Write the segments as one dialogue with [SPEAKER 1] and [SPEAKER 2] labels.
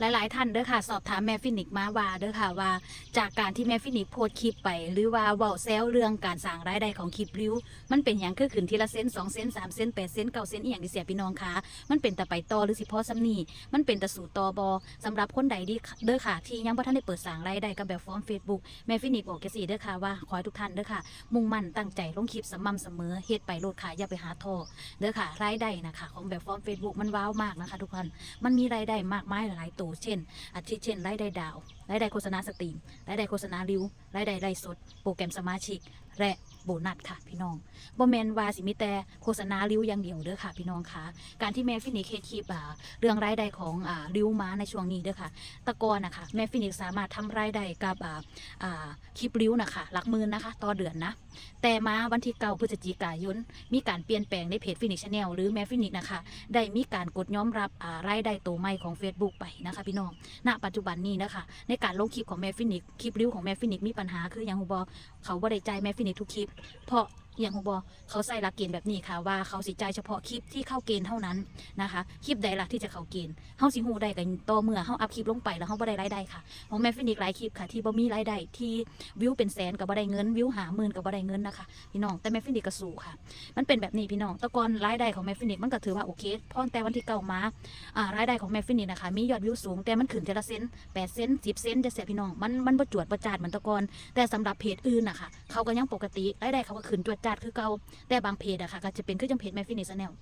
[SPEAKER 1] หลายๆ ท่านเด้อค่ะ สอบถามแม่ฟินิกมาว่าเด้อค่ะว่า จากการที่แม่ฟินิกโพสต์คลิปไป หรือว่าเว้าแซวเรื่องการสร้างรายได้ของคลิปริ้ว มันเป็นอย่างคือขึ้นทีละเซนสองเซนสามเซนแปดเซนเก้าเซนอีหยังที่เสียพี่น้องคะมันเป็นแต่ไปต่อหรือสิพอซ้ำนี่มันเป็นแต่สู่ต่อบอสำหรับคนใดที่เด้อค่ะ ที่ยังบ่ทันได้เปิดสร้างรายได้กับแบบฟอร์มเฟซบุ๊กแม่ฟินิกบอกแกสิเด้อค่ะว่าขอให้ทุกท่านเด้อค่ะ มุ่งมั่นตั้งใจลงคลิปสม่ำเสมอเฮ็ดไปโลดค่ะอย่าไปหาท้อเด้อค่ะรายได้นะคะของแบบฟอร์มเฟซบุ๊กมันว้าวมากนะคะ ทุกคนมันมีรายได้มากมายหลายตัวเช่นอาทิเช่นรายได้ดาวรายได้โฆษณาสตรีมรายได้โฆษณาริวรายได้ไลฟ์สดโปรแกรมสมาชิก และ โบนัสค่ะพี่น้องบ่แมนว่าสิมีแต่โฆษณาริ้วอย่างเดียวเด้อค่ะ พี่น้องคะการที่แม่ฟินิกเฮ็ดคลิปอ่าเรื่องรายได้ของอ่าริวม้าในช่วงนี้เด้อค่ะ ตะกอนนะคะแม่ฟินิกสามารถทำรายได้กับอ่าอ่าคลิปริ้วนะคะหลักหมื่นนะคะ ต่อเดือนนะ แต่มาวันที่เก้าพฤศจิกายนมีการเปลี่ยนแปลงในเพจฟินิกชาแนลหรือแม่ฟินิกนะคะ ได้มีการกดยอมรับรายได้ตัวใหม่ของ Facebook ไปนะคะ พี่น้อง ณ ปัจจุบันนี้นะคะ ในการลงคลิปของแม่ฟินิกคลิปริ้วของแม่ฟินิกมีปัญหาคืออย่างฮูบอเขาบ่ได้ใจแม่ฟินิกทุกคลิปเพราะ อย่างฮูบอเขาใส่หลักเกณฑ์แบบนี้ค่ะว่าเขาสิจ่ายเฉพาะคลิปที่เข้าเกณฑ์เท่านั้นนะคะคลิปใดล่ะที่จะเข้าเกณฑ์เฮาสิฮู้ได้กันต่อเมื่อเฮาอัพคลิปลงไปแล้วเฮาบ่ได้รายได้ค่ะของแม่ฟินิกหลายคลิปค่ะที่บ่มีรายได้ที่วิวเป็นแสนกับบ่ได้เงินวิวหาหมื่นกับบ่ได้เงินนะคะพี่น้องแต่แม่ฟินิกก็สู้ค่ะ มันเป็นแบบนี้พี่น้องตะกอนรายได้ของแม่ฟินิกมันก็ถือว่าโอเคพอแต่วันที่เก้ามาอ่ารายได้ของแม่ฟินิกนะคะมียอดวิวสูงแต่มันขึ้นเทละเซนแปดเซนสิบเซนจะเสียพี่น้องมันมันประจวดประจาดเหมือนตะกอนแต่สำหรับเพจอื่นนะคะเขาก็ยังปกติรายได้เขาก็ขึ้นจวดจัดคือเก่าแต่บางเพจอะค่ะก็จะเป็นคือจังเพจแม่ฟินิสแนล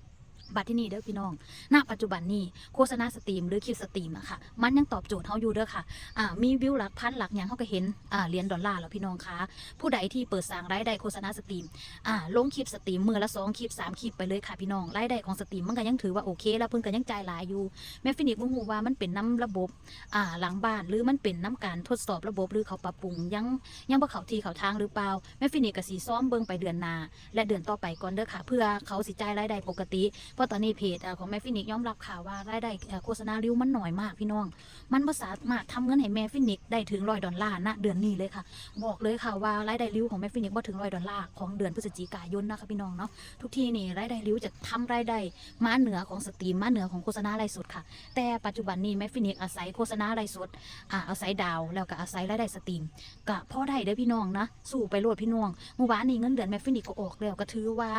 [SPEAKER 1] บัดที่นี่เด้อพี่น้อง ณ ปัจจุบันนี้โฆษณาสตรีมหรือคลิปสตรีมอะค่ะ มันยังตอบโจทย์เขาอยู่เด้อค่ะ อ่า มีวิวหลักพันหลักอย่างเขาก็เห็น อ่าเหรียญดอลลาร์แล้วพี่น้องคะผู้ใดที่เปิดสร้างรายได้โฆษณาสตรีม อ่า ลงคลิปสตรีมมือละสองคลิปสามคลิปไปเลยค่ะพี่น้อง รายได้ของสตรีมมันก็ยังถือว่าโอเค แล้วเพิ่นก็ยังจ่ายหลายอยู่ แม่ฟินิกบ่ฮู้ว่ามันเป็นน้ำระบบ อ่า หลังบ้านหรือมันเป็นน้ำการทดสอบระบบหรือเขาปรับปรุงยังยังบ่เข้าที่เข้าทางหรือเปล่า แม่ฟินิกก็สิซ้อมเบิ่งไปเดือนหน้าและเดือนต่อไปก่อนเด้อค่ะ เพื่อเขาสิจ่ายรายได้ปกติเพราะตอนนี้เพจของแม่ฟินิกยอมรับข่าวว่ารายได้โฆษณาริ้วมันหน่อยมากพี่น้อง มันบ่สามารถทำเงินให้แม่ฟินิกได้ถึงร้อยดอลลาร์ณเดือนนี้เลยค่ะ บอกเลยค่ะว่ารายได้ริ้วของแม่ฟินิกบ่าถึงร้อยดอลลาร์ของเดือนพฤศจิกายนนะคะพี่น้องเนาะทุกทีนี่รายได้ริ้วจะทำรายได้มาเหนือของสตรีมมาเหนือของโฆษณาไลฟ์สดค่ะ แต่ปัจจุบันนี้แม่ฟินิกอาศัยโฆษณาไลฟ์สดอ่าอาศัยดาวแล้วก็อาศัยรายได้สตรีมก็พอได้เด้อพี่น้องนะ สู้ไปโลดพี่น้องเมื่อวานนี้เงินเดือนแม่ฟินิกก็ออกแล้วก็ถือว่า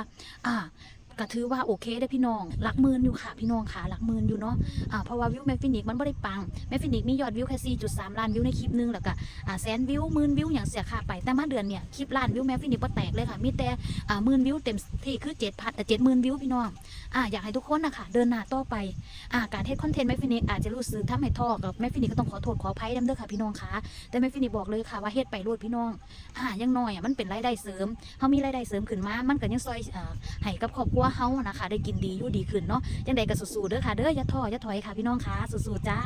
[SPEAKER 1] อ่า ก็ถือว่าโอเคได้พี่น้องหลักหมื่นอยู่ค่ะพี่น้องค่ะหลักหมื่นอยู่เนาะอ่าเพราะว่าวิวแมฟฟินิกมันไม่ได้ปังแมฟฟินิกมียอดวิวแค่4.3ล้านวิวในคลิปหนึงแล้วก็อ่าแสนวิวหมื่นวิวอย่างเสียค่าไปแต่มาเดือนเนี่ยคลิปล้านวิวแมฟฟินิกบ่แตกเลยค่ะมีแต่อ่าหมื่นวิวเต็มที่คือ7พันเจ็ดหมื่นวิวพี่น้องอ่าอยากให้ทุกคนนะคะเดินหน้าต่อไปอ่าการเทศคอนเทนต์แมฟฟินิกอาจจะรู้สึกทำให้ท้อกับแมฟฟินิกก็ต้องขอโทษขออภัยนำเด้อค่ะพี่น้องค่ะแต่แมฟฟินิกบอกเลยค่ะว่าเฮ็ดไปโลดพี่น้องอ่ายังน้อยอะมันเป็นรายได้เสริมเฮามีรายได้เสริมขึ้นมามันก็ยังซอยอ่าให้กับครอบครัวเฮานะคะ ได้กินดีอยู่ดีขึ้นเนาะยังไดก็สู้ๆเด้อค่ะเด้ออย่าท้ออย่าถอยค่ะพี่น้องค่ะสู้ๆจ้า